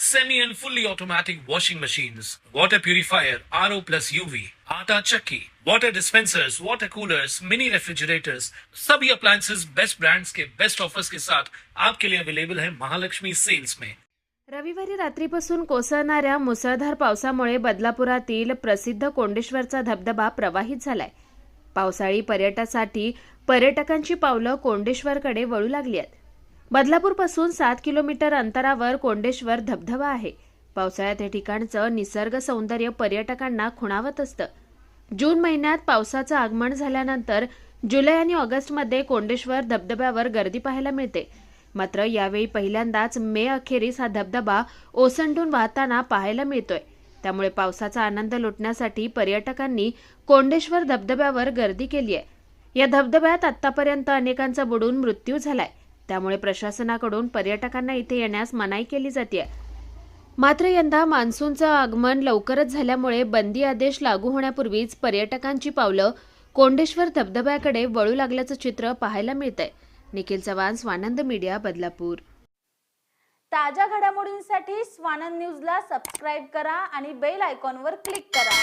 semi and fully automatic washing machines, water purifier, RO plus UV, आटा चक्की, water dispensers, water coolers, mini refrigerators, सभी appliances best brands के best offers के साथ आपके लिए अवेलेबल है महालक्ष्मी सेल्स में। रविवारी रात्रीपासून कोसळणाऱ्या मुसळधार पावसामुळे बदलापुरातील प्रसिद्ध कोंडेश्वरचा धबधबा प्रवाहित झालाय. पावसाळी पर्यटासाठी पर्यटकांची पावलं कोंडेश्वरकडे वळू लागली आहेत. बदलापूरपासून सात किलोमीटर अंतरावर कोंडेश्वर धबधबा आहे. पावसाळ्यात हे ठिकाणचं निसर्ग सौंदर्य पर्यटकांना खुणावत असतं. जून महिन्यात पावसाचं आगमन झाल्यानंतर जुलै आणि ऑगस्टमध्ये कोंडेश्वर धबधब्यावर गर्दी पाहायला मिळते. मात्र यावेळी पहिल्यांदाच मे अखेरीस हा धबधबा ओसंडून वाहताना पाहायला मिळतोय. त्यामुळे पावसाचा आनंद लुटण्यासाठी पर्यटकांनी कोंडेश्वर धबधब्यावर गर्दी केली आहे या धबधब्यात आतापर्यंत अनेकांचा बुडून मृत्यू झालाय. त्यामुळे प्रशासनाकडून पर्यटकांना इथे येण्यास मनाई केली जाते मात्र यंदा मान्सूनचं आगमन लवकरच झाल्यामुळे बंदी आदेश लागू होण्यापूर्वीच पर्यटकांची पावलं कोंडेश्वर धबधब्याकडे वळू लागल्याचं चित्र पाहायला मिळतंय. निखिल चव्हाण स्वानंद मीडिया बदलापूर. ताज्या घडामोडींसाठी स्वानंद न्यूजला सबस्क्राईब करा आणि बेल आयकॉनवर क्लिक करा.